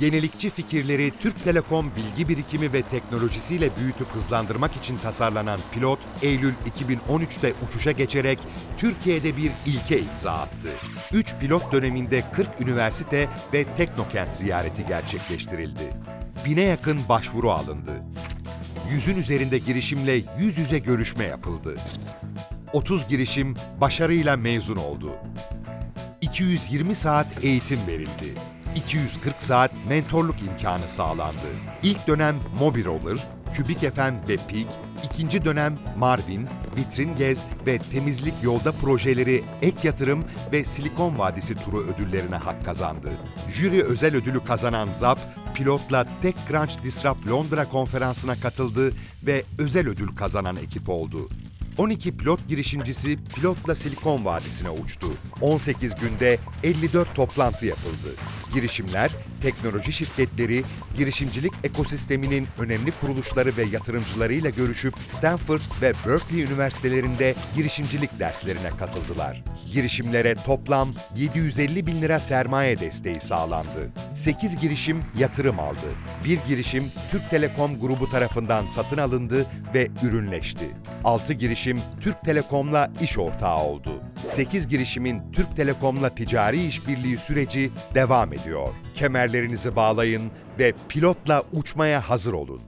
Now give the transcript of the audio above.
Yenilikçi fikirleri Türk Telekom bilgi birikimi ve teknolojisiyle büyütüp hızlandırmak için tasarlanan pilot, Eylül 2013'te uçuşa geçerek Türkiye'de bir ilke imza attı. 3 pilot döneminde 40 üniversite ve teknokent ziyareti gerçekleştirildi. Bine yakın başvuru alındı. Yüzün üzerinde girişimle yüz yüze görüşme yapıldı. 30 girişim başarıyla mezun oldu. 220 saat eğitim verildi. 240 saat mentorluk imkanı sağlandı. İlk dönem Mobi Roller, Kübik FM ve Peak, ikinci dönem Marvin, Vitrin Gez ve Temizlik Yolda projeleri ek yatırım ve Silikon Vadisi turu ödüllerine hak kazandı. Jüri özel ödülü kazanan ZAP, pilotla TechCrunch Disrupt Londra konferansına katıldı ve özel ödül kazanan ekip oldu. 12 pilot girişimcisi pilotla Silikon Vadisi'ne uçtu. 18 günde 54 toplantı yapıldı. Girişimler, teknoloji şirketleri, girişimcilik ekosisteminin önemli kuruluşları ve yatırımcılarıyla görüşüp Stanford ve Berkeley üniversitelerinde girişimcilik derslerine katıldılar. Girişimlere toplam 750 bin lira sermaye desteği sağlandı. 8 girişim yatırım aldı. Bir girişim Türk Telekom grubu tarafından satın alındı ve ürünleşti. 6 girişim Türk Telekom'la iş ortağı oldu. 8 girişimin Türk Telekom'la ticari işbirliği süreci devam ediyor. Kemerlerinizi bağlayın ve pilotla uçmaya hazır olun.